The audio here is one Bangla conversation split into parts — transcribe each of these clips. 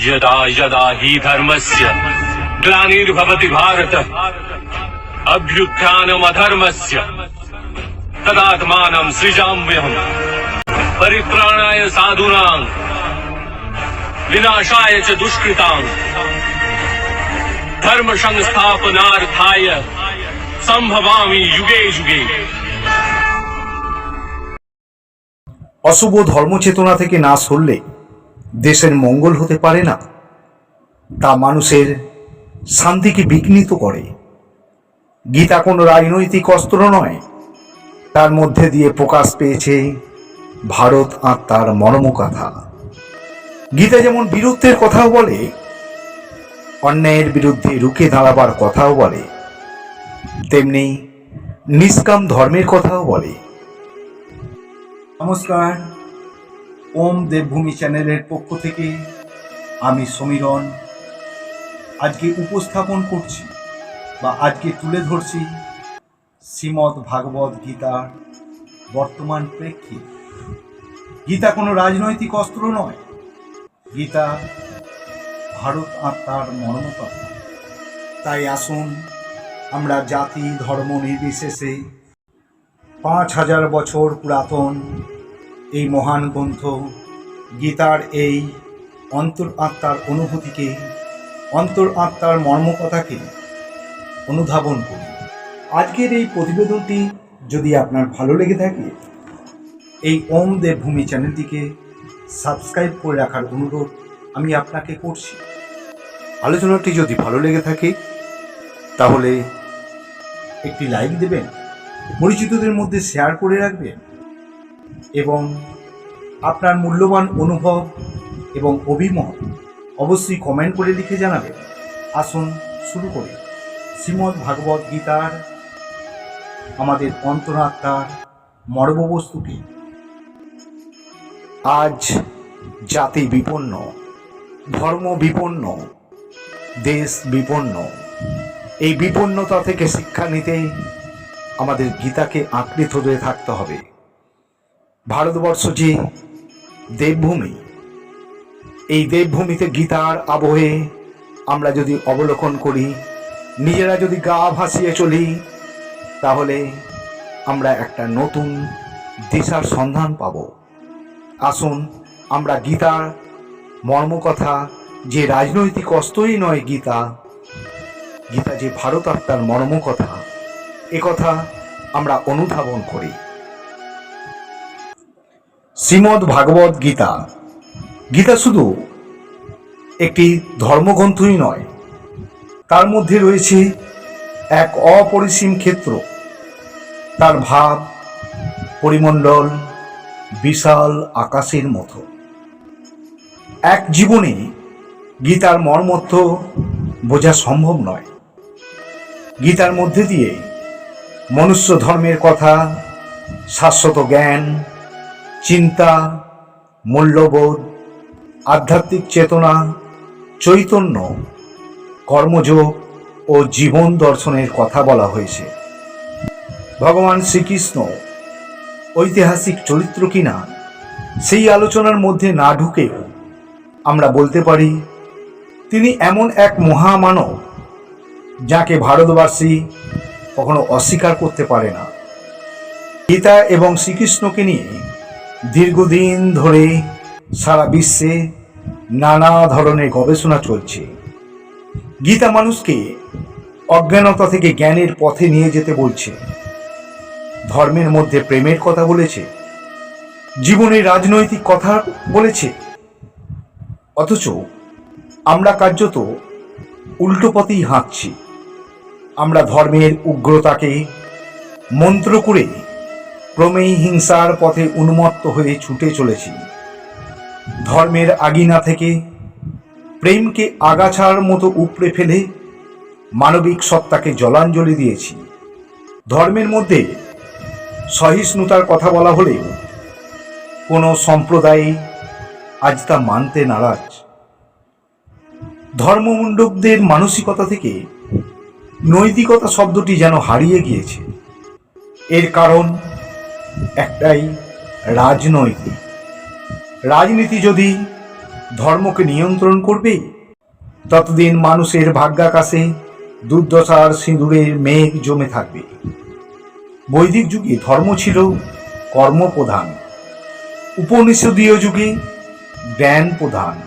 यदा यदा हि धर्मस्य ग्लानिर्भवति भारत अभ्युत्थानमधर्मस्य तदात्मानं सृजाम्यहम् परित्राणाय साधूनां विनाशाय च दुष्कृतां धर्म संस्थापनार्थाय सम्भवामि युगे युगे অশুভ ধর্মচেতনা থেকে না সরলে দেশের মঙ্গল হতে পারে না। তা মানুষের শান্তিকে বিঘ্নিত করে। গীতা কোনো রাজনৈতিক অস্ত্র নয়। তার মধ্যে দিয়ে প্রকাশ পেয়েছে ভারত আত্মার মর্মকথা। গীতা যেমন বীরত্বের কথাও বলে, অন্যায়ের বিরুদ্ধে রুখে দাঁড়াবার কথাও বলে। তেমনি নিষ্কাম ধর্মের কথাও বলে। নমস্কার। ওম দেবভূমি চ্যানেলের পক্ষ থেকে আমি সমীরণ। আজকে উপস্থাপন করছি বা আজকে তুলে ধরছি শ্রীমদ্ ভাগবত গীতার বর্তমান প্রেক্ষিত। গীতা কোনো রাজনৈতিক অস্ত্র নয়। গীতা ভারত আত্মার মর্মকথা তাই আসুন আমরা জাতি ধর্ম নির্বিশেষে পাঁচ হাজার বছর পুরাতন এই মহান গ্রন্থ, গীতার এই অন্তর আত্মার অনুভূতিকে অন্তর আত্মার মর্মকথাকে অনুধাবন করি আজকের এই প্রতিবেদনটি যদি আপনার ভালো লেগে থাকে, এই ওম দেবভূমি চ্যানেলটিকে সাবস্ক্রাইব করে রাখার অনুরোধ আমি আপনাকে করছি। আলোচনাটি যদি ভালো লেগে থাকে, তাহলে একটি লাইক দেবেন, পরিচিতদের মধ্যে শেয়ার করে রাখবেন। এবং আপনার মূল্যবান অনুভব এবং অভিমত অবশ্যই কমেন্ট করে লিখে জানাবেন। আসুন শুরু করি। শ্রীমদ্ ভাগবত গীতার আমাদের অন্তরাত্মার মর্মবস্তুকে। আজ জাতি বিপন্ন, ধর্ম বিপন্ন, দেশ বিপন্ন, এই বিপন্নতা থেকে শিক্ষা নিতেই আমাদের গীতাকে আঁকড়ে ধরে থাকতে হবে। ভারতবর্ষ যে দেবভূমি। এই দেবভূমিতে গীতার আবহে আমরা যদি অবলোকন করি, নিজেরা যদি গা ভাসিয়ে চলি, তাহলে আমরা একটা নতুন দিশার সন্ধান পাব। আসুন, আমরা গীতার মর্মকথা, যে রাজনৈতিক অস্ত্রই নয় গীতা গীতা যে ভারত আত্মার মর্মকথা একথা আমরা অনুধাবন করি। শ্রীমদ্ ভাগবত গীতা। গীতা শুধু একটি ধর্মগ্রন্থই নয়, তার মধ্যে রয়েছে এক অপরিসীম ক্ষেত্র। তার ভাব, পরিমণ্ডল, বিশাল আকাশের মতো। এক জীবনে গীতার মর্মর্থ বোঝা সম্ভব নয়। গীতার মধ্যে দিয়ে মনুষ্য ধর্মের কথা, শাশ্বত জ্ঞান চিন্তা, মূল্যবোধ, আধ্যাত্মিক চেতনা, চৈতন্য, কর্মযোগ ও জীবন দর্শনের কথা বলা হয়েছে। ভগবান শ্রীকৃষ্ণ ঐতিহাসিক চরিত্র কিনা সেই আলোচনার মধ্যে না ঢুকেও আমরা বলতে পারি, তিনি এমন এক মহামানব যাকে ভারতবাসী কখনো অস্বীকার করতে পারে না। গীতা এবং শ্রীকৃষ্ণকে নিয়ে দীর্ঘদিন ধরে সারা বিশ্বে নানা ধরনের গবেষণা চলছে। গীতা মানুষকে অজ্ঞানতা থেকে জ্ঞানের পথে নিয়ে যেতে বলছে। ধর্মের মধ্যে প্রেমের কথা বলেছে। জীবনের রাজনৈতিক কথা বলেছে। অথচ আমরা কার্যত উল্টো পথেই হাঁটছি। আমরা ধর্মের উগ্রতাকে মন্ত্র করে ক্রমেই হিংসার পথে উন্মত্ত হয়ে ছুটে চলেছি। ধর্মের আগিনা থেকে প্রেমকে আগাছার মতো উপড়ে ফেলে মানবিক সত্তাকে জলাঞ্জলি দিয়েছি। ধর্মের মধ্যে সহিষ্ণুতার কথা বলা হলেও কোনো সম্প্রদায় আজ তা মানতে নারাজ। ধর্মমণ্ডকদের মানসিকতা থেকে নৈতিকতা শব্দটি যেন হারিয়ে গিয়েছে। এর কারণ একটাই রাজনৈতিক। রাজনীতি যদি ধর্মকে নিয়ন্ত্রণ করবে, ততদিন মানুষের ভাগ্যাকাশে দুর্দশার সিঁদুরের মেঘ জমে থাকবে। বৈদিক যুগে ধর্ম ছিল কর্মপ্রধান। উপনিষদীয় যুগে জ্ঞান প্রধান।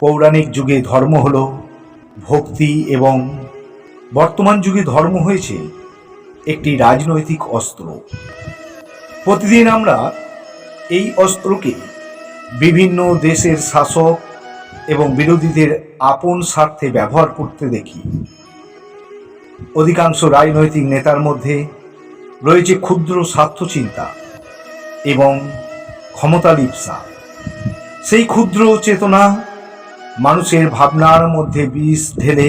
পৌরাণিক যুগে ধর্ম হল ভক্তি এবং বর্তমান যুগে ধর্ম হয়েছে একটি রাজনৈতিক অস্ত্র। প্রতিদিন আমরা এই অস্ত্রকে বিভিন্ন দেশের শাসক এবং বিরোধীদের আপন স্বার্থে ব্যবহার করতে দেখি। অধিকাংশ রাজনৈতিক নেতার মধ্যে রয়েছে ক্ষুদ্র স্বার্থচিন্তা এবং ক্ষমতা লিপসা। সেই ক্ষুদ্র চেতনা মানুষের ভাবনার মধ্যে বিষ ঢেলে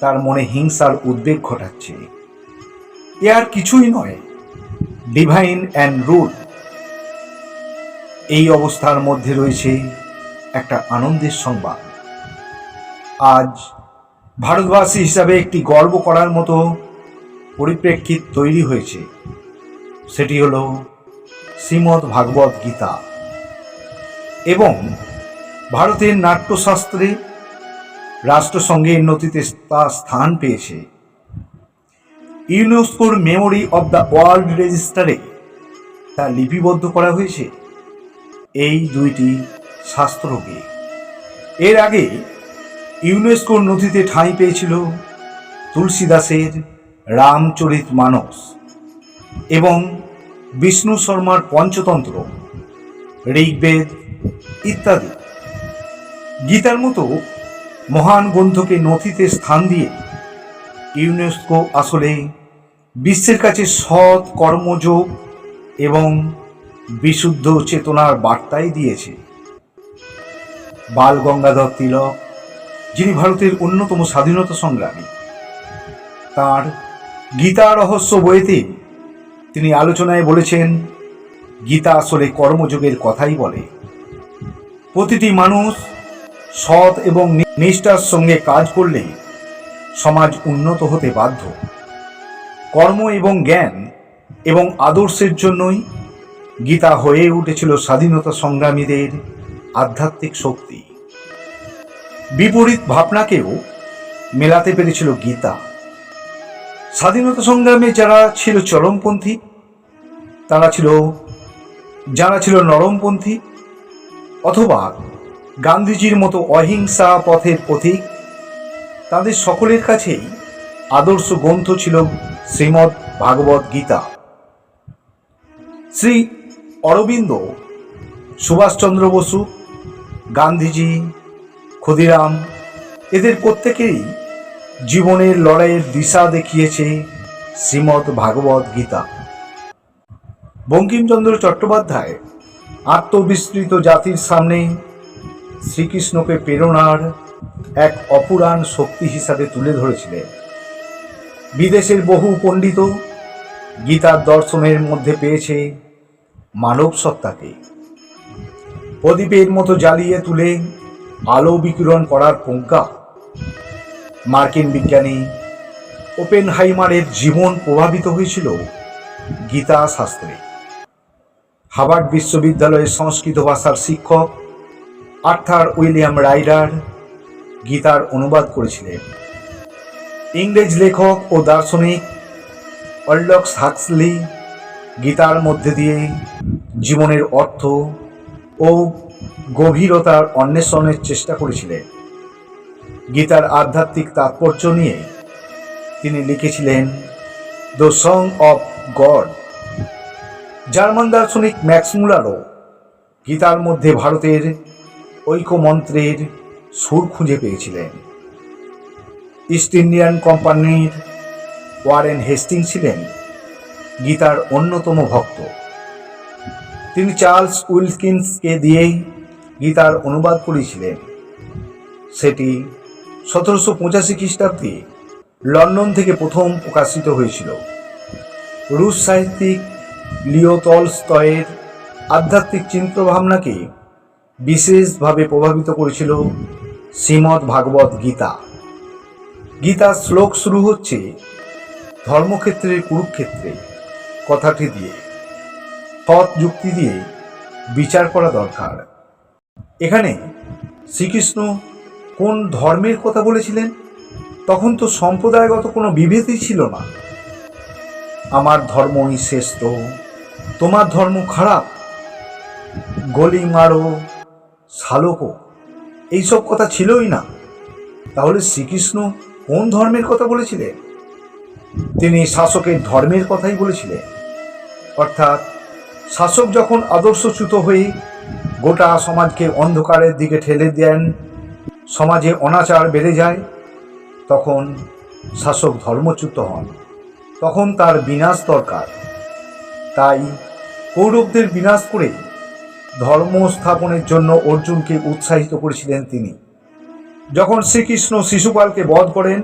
তার মনে হিংসার উদ্বেগ ঘটাচ্ছে। এ আর কিছুই নয়। ডিভাইন অ্যান্ড রুল এই অবস্থার মধ্যে রয়েছে একটা আনন্দের সংবাদ। আজ ভারতবাসী হিসাবে একটি গর্ব করার মতো পরিপ্রেক্ষিত তৈরি হয়েছে। সেটি হল শ্রীমদ্ ভাগবত গীতা। এবং ভারতের নাট্যশাস্ত্রে রাষ্ট্রসংঘের নথিতে তা স্থান পেয়েছে। ইউনেস্কোর মেমোরি অব দ্য ওয়ার্ল্ড রেজিস্টারে তা লিপিবদ্ধ করা হয়েছে এই দুইটি শাস্ত্রকে। এর আগে ইউনেস্কোর নথিতে ঠাঁই পেয়েছিল তুলসীদাসের রামচরিত মানস এবং বিষ্ণু শর্মার পঞ্চতন্ত্র, ঋগ্বেদ ইত্যাদি। গীতার মতো মহান গ্রন্থকে নথিতে স্থান দিয়ে ইউনেস্কো আসলে বিশ্বের কাছে সৎ কর্মযোগ এবং বিশুদ্ধ চেতনার বার্তাই দিয়েছে। বাল গঙ্গাধর তিলক, যিনি ভারতের অন্যতম স্বাধীনতা সংগ্রামী, তার গীতা রহস্য বইতে তিনি আলোচনায় বলেছেন, গীতা আসলে কর্মযোগের কথাই বলে। প্রতিটি মানুষ সৎ এবং নিষ্ঠার সঙ্গে কাজ করলে সমাজ উন্নত হতে বাধ্য। কর্ম এবং জ্ঞান এবং আদর্শের জন্যই গীতা হয়ে উঠেছিল স্বাধীনতা সংগ্রামীদের আধ্যাত্মিক শক্তি। বিপরীত ভাবনাকেও মেলাতে পেরেছিল গীতা। স্বাধীনতা সংগ্রামে যারা ছিল চরমপন্থী, তারা ছিল, যারা ছিল নরমপন্থী অথবা গান্ধীজির মতো অহিংসা পথের পথিক, তাদের সকলের কাছেই আদর্শ গ্রন্থ ছিল শ্রীমদ্ ভাগবত গীতা। শ্রী অরবিন্দ সুভাষচন্দ্র বসু, গান্ধীজি, ক্ষুদিরাম, এদের প্রত্যেকেই জীবনের লড়াইয়ের দিশা দেখিয়েছে শ্রীমদ্ ভাগবত গীতা। বঙ্কিমচন্দ্র চট্টোপাধ্যায় আত্মবিস্তৃত জাতির সামনে শ্রীকৃষ্ণকে প্রেরণার এক অপুরাণ শক্তি হিসাবে তুলে ধরেছিলেন। বিদেশের বহু পণ্ডিত গীতার দর্শনের মধ্যে পেয়েছে মানব সত্তাকে। প্রদীপের মতো জ্বালিয়ে তুলে আলো বিকিরণ করার প্রজ্ঞা মার্কিন বিজ্ঞানী ওপেন হাইমারের জীবন প্রভাবিত হয়েছিল গীতা শাস্ত্রে। হাভার্ড বিশ্ববিদ্যালয়ের সংস্কৃত ভাষার শিক্ষক আর্থার উইলিয়াম রাইডার গীতার অনুবাদ করেছিলেন। ইংরেজ লেখক ও দার্শনিক অল্ডক্স হাক্সলি গীতার মধ্যে দিয়ে জীবনের অর্থ ও গভীরতার অন্বেষণের চেষ্টা করেছিলেন। গীতার আধ্যাত্মিক তাৎপর্য নিয়ে তিনি লিখেছিলেন, the song of God. German দার্শনিক ম্যাক্স মুলারও গীতার মধ্যে ভারতের ঐক্যমন্ত্রের সুর খুঁজে পেয়েছিলেন। ইস্ট ইন্ডিয়ান কোম্পানির ওয়ারেন হেস্টিং ছিলেন গীতার অন্যতম ভক্ত। তিনি চার্লস উইলকিন্সকে দিয়েই গীতার অনুবাদ করেছিলেন। সেটি সতেরোশো পঁচাশি খ্রিস্টাব্দে লন্ডন থেকে প্রথম প্রকাশিত হয়েছিল। রুশ সাহিত্যিক লিও তলস্তয়ের আধ্যাত্মিক চিন্তাভাবনাকে বিশেষভাবে প্রভাবিত করেছিল শ্রীমদ্ ভাগবত গীতা। গীতার শ্লোক শুরু হচ্ছে ধর্মক্ষেত্রের কুরুক্ষেত্রে। কথাটি দিয়ে সৎ যুক্তি দিয়ে বিচার করা দরকার। এখানে শ্রীকৃষ্ণ কোন ধর্মের কথা বলেছিলেন? তখন তো সম্প্রদায়গত কোনো বিভেদই ছিল না। আমার ধর্মই শ্রেষ্ঠ, তোমার ধর্ম খারাপ, গলি মারো, শালকো, এইসব কথা ছিলই না। তাহলে শ্রীকৃষ্ণ কোন ধর্মের কথা বলেছিলেন তিনি শাসকের ধর্মের কথাই বলেছিলেন অর্থাৎ শাসক যখন আদর্শচ্যুত হয়ে গোটা সমাজকে অন্ধকারের দিকে ঠেলে দেন, সমাজে অনাচার বেড়ে যায়, তখন শাসক ধর্মচ্যুত হন। তখন তার বিনাশ দরকার। তাই কৌরবদের বিনাশ করে ধর্ম স্থাপনের জন্য অর্জুনকে উৎসাহিত করেছিলেন তিনি। যখন শ্রীকৃষ্ণ শিশুপালকে বধ করেন,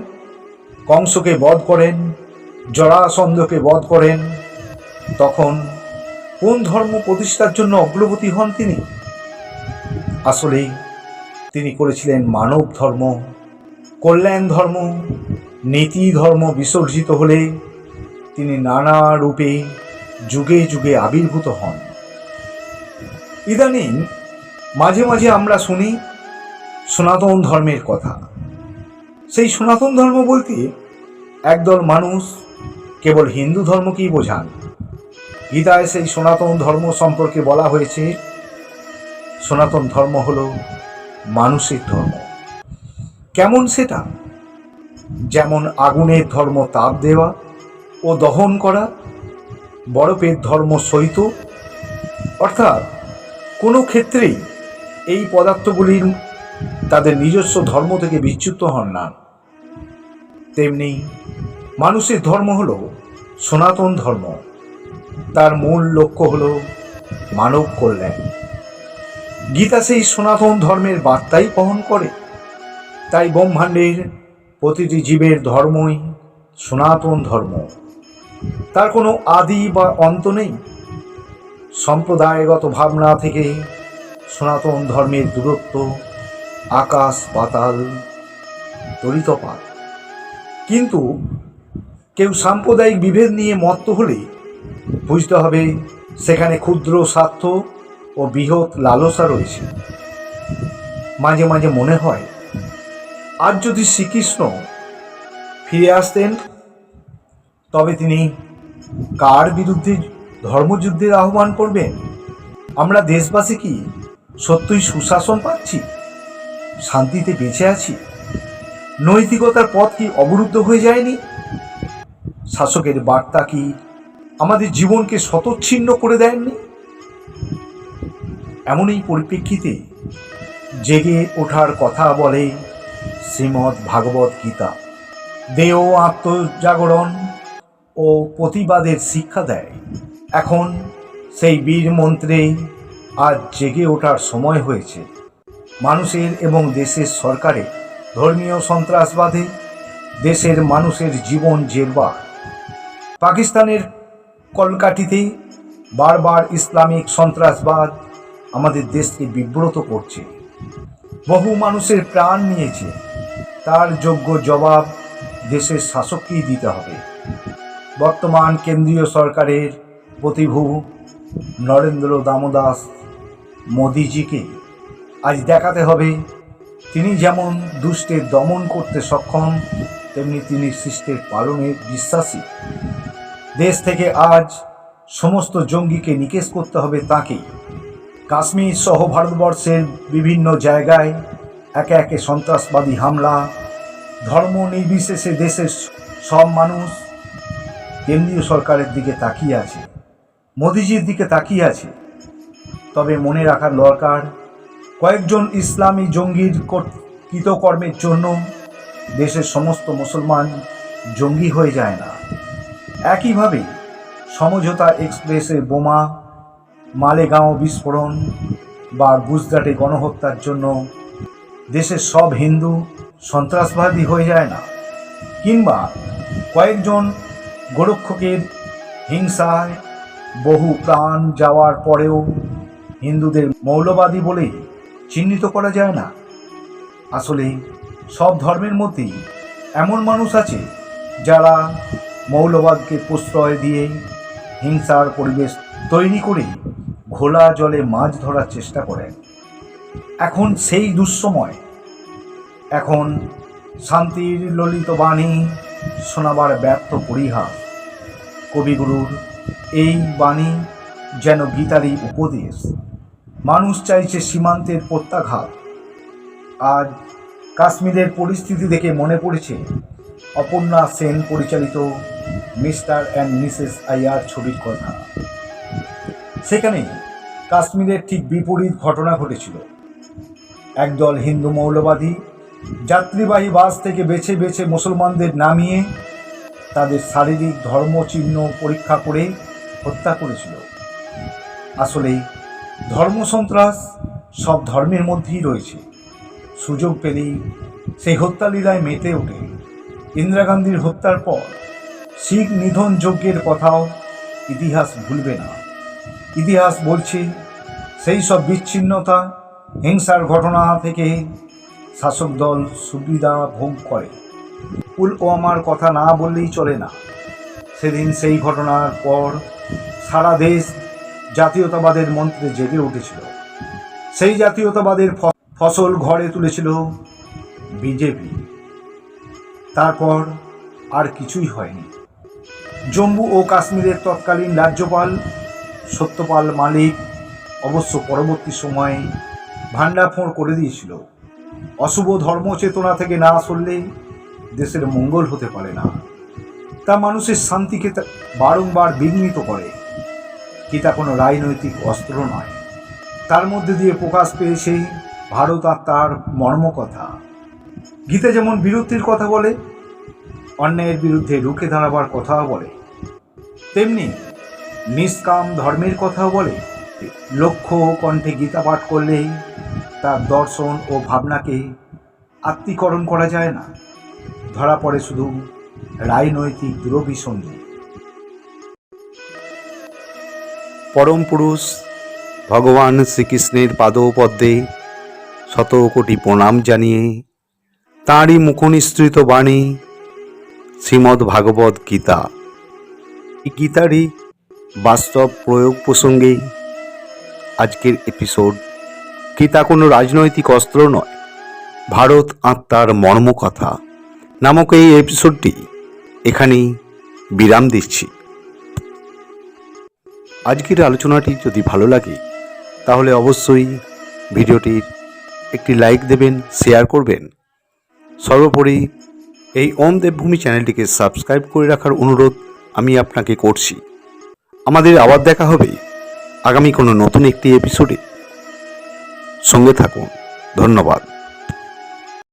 কংসকে বধ করেন, জরাসন্ধকে বধ করেন, তখন কোন ধর্ম প্রতিষ্ঠার জন্য অগ্রগতি হন তিনি? আসলে তিনি করেছিলেন মানব ধর্ম, কল্যাণ ধর্ম, নীতি ধর্ম বিসর্জিত হলে তিনি নানা রূপে যুগে যুগে আবির্ভূত হন। ইদানিং মাঝে মাঝে আমরা শুনি সনাতন ধর্মের কথা। সেই সনাতন ধর্ম বলতে একদল মানুষ কেবল হিন্দু ধর্মকেই বোঝান। গীতায় সেই সনাতন ধর্ম সম্পর্কে বলা হয়েছে, সনাতন ধর্ম হল মানুষের ধর্ম। কেমন সেটা? যেমন আগুনের ধর্ম তাপ দেওয়া ও দহন করা, বরফের ধর্ম সহিত। অর্থাৎ কোনো ক্ষেত্রেই এই পদার্থগুলির তাদের নিজস্ব ধর্ম থেকে বিচ্যুত হন না। তেমনি মানুষের ধর্ম হল সনাতন ধর্ম। তার মূল লক্ষ্য হল মানব কল্যাণ। গীতা সেই সনাতন ধর্মের বার্তাই বহন করে। তাই ব্রহ্মাণ্ডের প্রতিটি জীবের ধর্মই সনাতন ধর্ম। তার কোনো আদি বা অন্ত নেই। সম্প্রদায়গত ভাবনা থেকে সনাতন ধর্মের দূরত্ব আকাশ, পাতাল তরিতপাত কিন্তু কেউ সাম্প্রদায়িক বিভেদ নিয়ে মত্ত হলে বুঝতে হবে সেখানে ক্ষুদ্র স্বার্থ ও বৃহৎ লালসা রয়েছে। মাঝে মাঝে মনে হয়, আর যদি শ্রীকৃষ্ণ ফিরে আসতেন, তবে তিনি কার বিরুদ্ধে ধর্মযুদ্ধের আহ্বান করবেন? আমরা দেশবাসী কি সত্যই সুশাসন পাচ্ছি? শান্তিতে বেঁচে আছি? নৈতিকতার পথ কি অবরুদ্ধ হয়ে যায়নি? শাসকের বার্তা কি আমাদের জীবনকে শতচ্ছিন্ন করে দেয়নি? এমনই পরিপ্রেক্ষিতে জেগে ওঠার কথা বলে শ্রীমৎ ভাগবত গীতা। দেহ আত্মজাগরণ ও প্রতিবাদের শিক্ষা দেয়। এখন সেই বীর মন্ত্রে আজ জেগে ওঠার সময় হয়েছে। মানুষের এবং দেশের সরকারে ধর্মীয় সন্ত্রাসবাদে দেশের মানুষের জীবন জেরবার। পাকিস্তানের কলকাঠিতে বারবার ইসলামিক সন্ত্রাসবাদ আমাদের দেশকে বিব্রত করছে। বহু মানুষের প্রাণ নিয়েছে। তার যোগ্য জবাব দেশের শাসককেই দিতে হবে। বর্তমান কেন্দ্রীয় সরকারের প্রতিভু নরেন্দ্র দামোদাস মোদিজিকে আজ দেখাতে হবে, তিনি যেমন দুষ্টের দমন করতে সক্ষম, তেমনি তিনি সৃষ্টের পালনে বিশ্বাসী। দেশ থেকে আজ সমস্ত জঙ্গিকে নিকেশ করতে হবে তাকেই কাশ্মীর সহ ভারতবর্ষের বিভিন্ন জায়গায় একে একে সন্ত্রাসবাদী হামলা, ধর্ম নির্বিশেষে দেশের সব মানুষ কেন্দ্রীয় সরকারের দিকে তাকিয়ে আছে, মোদিজির দিকে তাকিয়ে আছে। তবে মনে রাখার দরকার কয়েকজন ইসলামী জঙ্গির কর- কৃতকর্মের জন্য দেশের সমস্ত মুসলমান জঙ্গি হয়ে যায় না। একইভাবে সমঝোতা এক্সপ্রেসে বোমা, মালেগাঁও বিস্ফোরণ বা গুজরাটে গণহত্যার জন্য দেশের সব হিন্দু সন্ত্রাসবাদী হয়ে যায় না। কিংবা কয়েকজন গোরক্ষকের হিংসায় বহু প্রাণ যাওয়ার পরেও হিন্দুদের মৌলবাদী বলে চিহ্নিত করা যায় না। আসলে সব ধর্মের মধ্যেই এমন মানুষ আছে যারা মৌলবাদকে প্রশ্রয় দিয়ে হিংসার পরিবেশ তৈরি করে ঘোলা জলে মাছ ধরার চেষ্টা করেন। এখন সেই দুঃসময়। এখন শান্তির ললিত বাণী শোনাবার ব্যর্থ পরিহাস। কবিগুরুর এই বাণী যেন গীতারই উপদেশ। মানুষ চাইছে সীমান্তের প্রত্যাঘাত। আজ কাশ্মীরের পরিস্থিতি দেখে মনে পড়েছে অপর্ণা সেন পরিচালিত মিস্টার অ্যান্ড মিসেস আইয়ার ছবির কথা। সেখানে কাশ্মীরের ঠিক বিপরীত ঘটনা ঘটেছিল। একদল হিন্দু মৌলবাদী যাত্রীবাহী বাস থেকে বেছে বেছে মুসলমানদের নামিয়ে তাদের শারীরিক ধর্মচিহ্ন পরীক্ষা করে হত্যা করেছিল। আসলে ধর্মসন্ত্রাস সব ধর্মের মধ্যেই রয়েছে। সুযোগ পেলেই সেই হত্যালীলায় মেতে ওঠে। ইন্দিরা গান্ধীর হত্যার পর শিখ নিধন যজ্ঞের কথাও ইতিহাস ভুলবে না। ইতিহাস বলছে, সেই সব বিচ্ছিন্নতা, হিংসার ঘটনা থেকে শাসক দল সুবিধা ভোগ করে। পুলওয়ামার কথা না বললেই চলে না। সেদিন সেই ঘটনার পর সারা দেশ জাতীয়তাবাদের মন্ত্রে জেগে উঠেছিল। সেই জাতীয়তাবাদের ফসল ঘরে তুলেছিল বিজেপি। তারপর আর কিছুই হয়নি। জম্মু ও কাশ্মীরের তৎকালীন রাজ্যপাল সত্যপাল মালিক অবশ্য পরবর্তী সময়ে ভাণ্ডাফোঁড় করে দিয়েছিল। অশুভ ধর্মচেতনা থেকে না সরলে দেশের মঙ্গল হতে পারে না। তা মানুষের শান্তিকে বারংবার বিঘ্নিত করে। তা কোনো রাজনৈতিক অস্ত্র নয়। তার মধ্যে দিয়ে প্রকাশ পেয়েছেই ভারত আর তার মর্মকথা। গীতা যেমন বীরত্বের কথা বলে, অন্যায়ের বিরুদ্ধে রুখে দাঁড়াবার কথাও বলে। তেমনি নিষ্কাম ধর্মের কথাও বলে। লক্ষ্য কণ্ঠে গীতা পাঠ করলেই তার দর্শন ও ভাবনাকে আত্মীকরণ করা যায় না। ধরা পড়ে শুধু রাজনৈতিক দুরভিসন্ধি পরম পুরুষ, ভগবান শ্রীকৃষ্ণের পাদপদ্মে শত কোটি প্রণাম জানিয়ে তাঁরই মুখনিসৃত বাণী শ্রীমদ্ ভাগবত গীতা। এই গীতারই বাস্তব প্রয়োগ প্রসঙ্গে আজকের এপিসোড, গীতা কোনো রাজনৈতিক অস্ত্র নয়, ভারত আত্মার মর্মকথা নামক এই এপিসোডটি এখানেই বিরাম দিচ্ছি। আজকের আলোচনাটি যদি ভালো লাগে, তাহলে অবশ্যই ভিডিওটির একটি লাইক দেবেন, শেয়ার করবেন। সর্বোপরি এই ওম দেবভূমি চ্যানেলটিকে সাবস্ক্রাইব করে রাখার অনুরোধ আমি আপনাকে করছি। আমাদের আবার দেখা হবে আগামী কোনো নতুন একটি এপিসোডে। সঙ্গে থাকুন। ধন্যবাদ।